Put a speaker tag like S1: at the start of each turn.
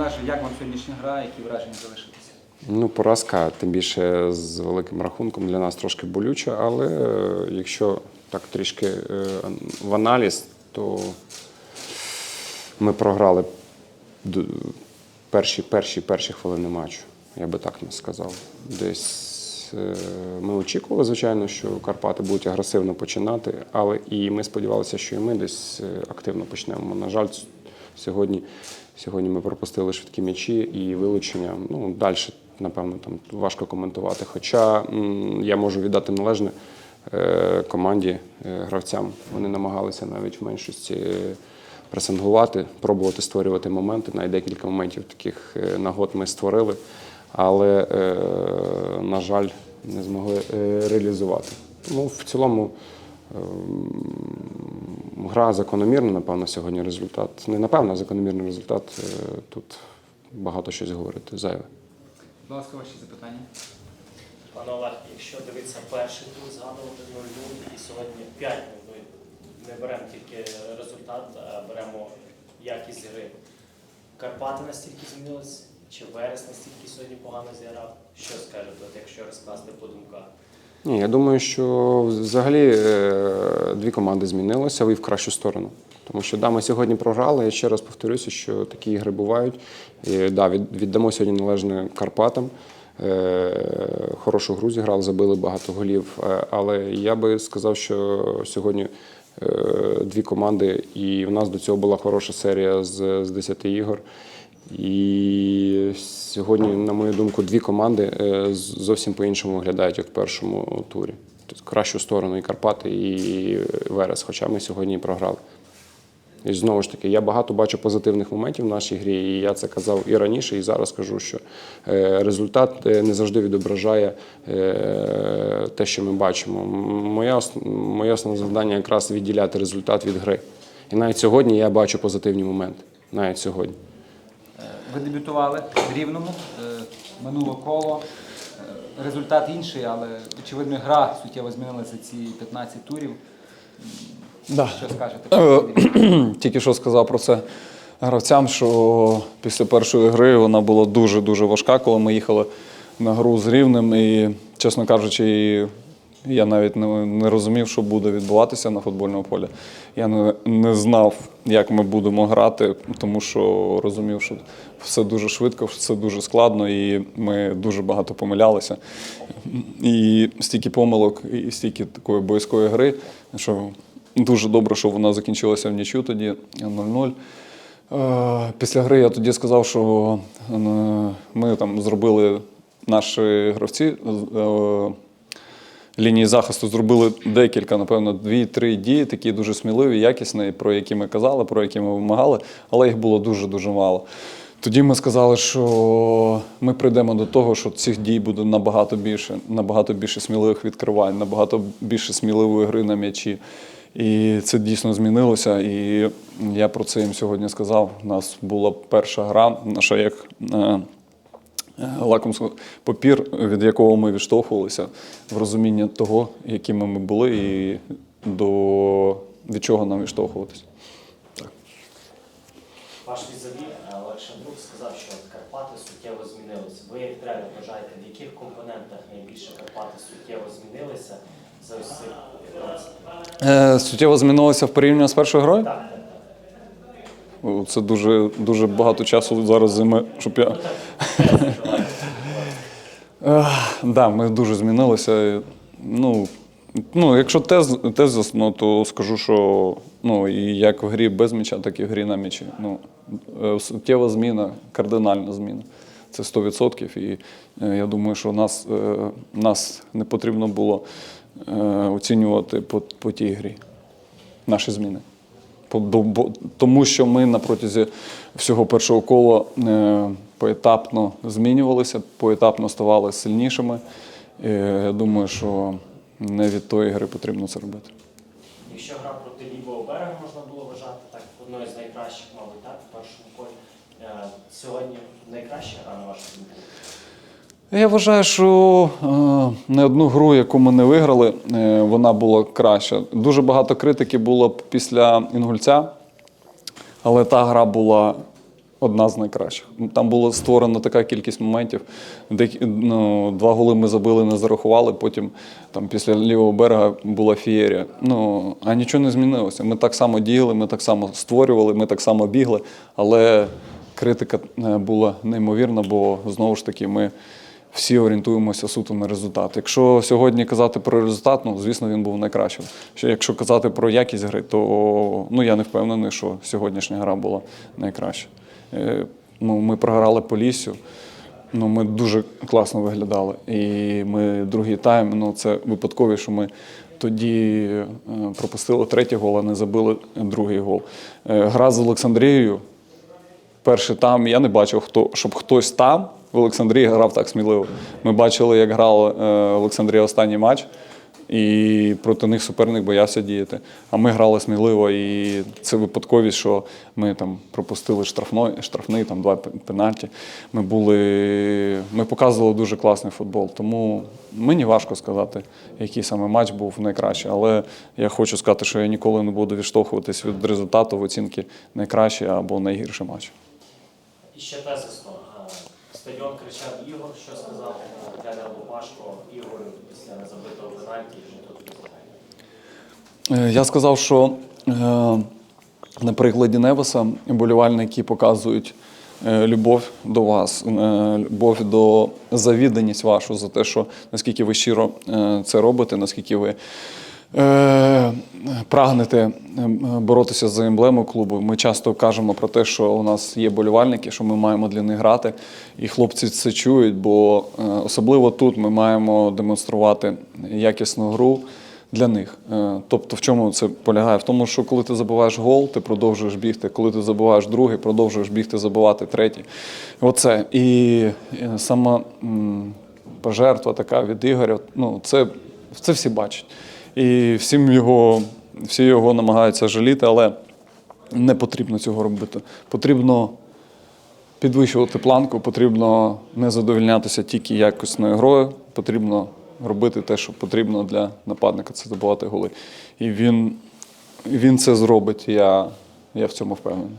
S1: Олеже, як вам сьогоднішня гра, які враження залишилися?
S2: Ну, поразка, тим більше з великим рахунком для нас трошки болюча, але е, якщо так трішки е, в аналіз, то ми програли перші, перші, перші хвилини матчу, я би так не сказав. Десь е, ми очікували, звичайно, що Карпати будуть агресивно починати, але і ми сподівалися, що і ми десь активно почнемо. На жаль, сьогодні, сьогодні ми пропустили швидкі м'ячі і вилучення. Ну, далі, напевно, там важко коментувати. Хоча я можу віддати належне е, команді, е, гравцям. Вони намагалися навіть в меншості е, пресингувати, пробувати створювати моменти. Навіть декілька моментів таких нагод ми створили, але, на жаль, не змогли реалізувати. Тому в цілому ем, гра закономірна, напевно, сьогодні результат. Не напевно, а закономірний результат. Е, Тут багато щось говорити зайве.
S1: Будь ласка, ваші запитання.
S3: Пане Олег, якщо дивитися перший тур, згадувати 0-0 і сьогодні 5 ми не беремо тільки результат, а беремо якість гри. Карпати настільки змінились, чи Верес настільки сьогодні погано зіграв? Що скажете, от якщо розкласти по думках?
S2: Ні, я думаю, що взагалі е, дві команди змінилися і в кращу сторону. Тому що да, ми сьогодні програли. Я ще раз повторюся, що такі ігри бувають. І, да, віддамо сьогодні належне Карпатам. Е, Хорошу гру зіграли, забили багато голів. Е, Але я би сказав, що сьогодні дві команди, і в нас до цього була хороша серія з 10 ігор. І сьогодні, на мою думку, дві команди е, зовсім по-іншому виглядають, як в першому турі. Тобто кращу сторону і Карпати, і Верес, хоча ми сьогодні і програли. І знову ж таки, я багато бачу позитивних моментів в нашій грі, і я це казав і раніше, і зараз кажу, що е, результат е, не завжди відображає те, що ми бачимо. Моє, моє основне завдання якраз відділяти результат від гри. І навіть сьогодні я бачу позитивні моменти. Навіть сьогодні.
S1: Е, Ви дебютували в Рівному, е, минуло коло. Е, Результат інший, але очевидно, гра суттєво змінилася ці 15 турів.
S4: Да.
S1: Що скажете? рівень?
S4: Тільки що сказав про це гравцям, що після першої гри вона була дуже-дуже важка, коли ми їхали на гру з рівнем. І, чесно кажучи, я навіть не, не розумів, що буде відбуватися на футбольному полі. Я не, не знав, як ми будемо грати, тому що розумів, що все дуже швидко, все дуже складно, і ми дуже багато помилялися. І стільки помилок, і стільки такої боязкої гри, що дуже добре, що вона закінчилася в нічю тоді 0-0. Е, Після гри я тоді сказав, що е, ми там зробили наші гравці е, лінії захисту зробили декілька, напевно, дві-три дії, такі дуже сміливі, якісні, про які ми казали, про які ми вимагали, але їх було дуже-дуже мало. Тоді ми сказали, що ми прийдемо до того, що цих дій буде набагато більше, набагато більше сміливих відкривань, набагато більше сміливої гри на м'ячі. І це дійсно змінилося. І я про це їм сьогодні сказав. У нас була перша гра, наша як е, лакомський папір, від якого ми відштовхувалися в розуміння того, якими ми були, і до від чого нам відштовхуватися.
S3: Ваш візаві Олег Шандрук сказав, що Карпати суттєво змінилися. Ви як тренер вважаєте, в яких компонентах найбільше Карпати суттєво змінилися за ось цих 15?
S4: Е, суттєво змінилося в порівнянні з першою грою?
S3: Так,
S4: Це дуже, дуже багато часу зараз займе, щоб я. Да, ми дуже змінилися. Ну, ну, якщо тез, тезисно, то скажу, що ну, і як в грі без м'яча, так і в грі на м'ячі. Ну, е, суттєва зміна, кардинальна зміна. Це 100%. І е, я думаю, що нас, е, нас не потрібно було оцінювати по, по тій грі. Наші зміни. Тому що ми на протязі всього першого кола е, поетапно змінювалися, поетапно ставали сильнішими. І я думаю, що не від тої гри потрібно це робити.
S3: Якщо гра проти лівого берега можна було вважати так, одною з найкращих, мабуть, так, в першому колі. Е, Сьогодні найкраща гра на вашу думку?
S4: Я вважаю, що е, не одну гру, яку ми не виграли, е, вона була краща. Дуже багато критики було після Інгульця, але та гра була одна з найкращих. Там було створено така кількість моментів. Де, ну, два голи ми забили, не зарахували. Потім там після лівого берега була фієрія. Ну, а нічого не змінилося. Ми так само діяли, ми так само створювали, ми так само бігли, але критика е, була неймовірна, бо знову ж таки ми всі орієнтуємося суто на результат. Якщо сьогодні казати про результат, ну звісно, він був найкращим. Що якщо казати про якість гри, то ну я не впевнений, що сьогоднішня гра була найкраща. Е, Ну, ми програли по лісю. Ну, ми дуже класно виглядали. І ми другий тайм, ну це випадкові, що ми тоді е, пропустили третій гол, а не забили другий гол. Е, Гра з Олександрією перший там я не бачив, хто, щоб хтось там в Олександрії грав так сміливо. Ми бачили, як грала е, Олександрія останній матч, і проти них суперник боявся діяти. А ми грали сміливо, і це випадковість, що ми там пропустили штрафной, штрафний, там два пенальті. Ми були, ми показували дуже класний футбол. Тому мені важко сказати, який саме матч був найкращий. Але я хочу сказати, що я ніколи не буду відштовхуватись від результату в оцінки найкращий або найгірший матч.
S3: І ще тезисно. Стадіон кричав Ігор, що сказав тренер Лупашко Ігорю після незабитого пенальті, що тут.
S4: Е, Я сказав, що е, на прикладі Невеса болівальники показують е, любов до вас, любов до завідданість вашу за те, що наскільки ви щиро це робите, наскільки ви прагнете е, боротися за емблему клубу. Ми часто кажемо про те, що у нас є болівальники, що ми маємо для них грати, і хлопці це чують, бо е, особливо тут ми маємо демонструвати якісну гру для них. Е, Тобто, в чому це полягає? В тому, що коли ти забуваєш гол, ти продовжуєш бігти. Коли ти забуваєш другий, продовжуєш бігти, забивати третій. Оце. І е, сама пожертва така від Ігоря, ну, це, це всі бачать. І всім його, всі його намагаються жаліти, але не потрібно цього робити. Потрібно підвищувати планку, потрібно не задовольнятися тільки якісною грою, потрібно робити те, що потрібно для нападника, це забувати голи. І він, він це зробить, я, я в цьому впевнений.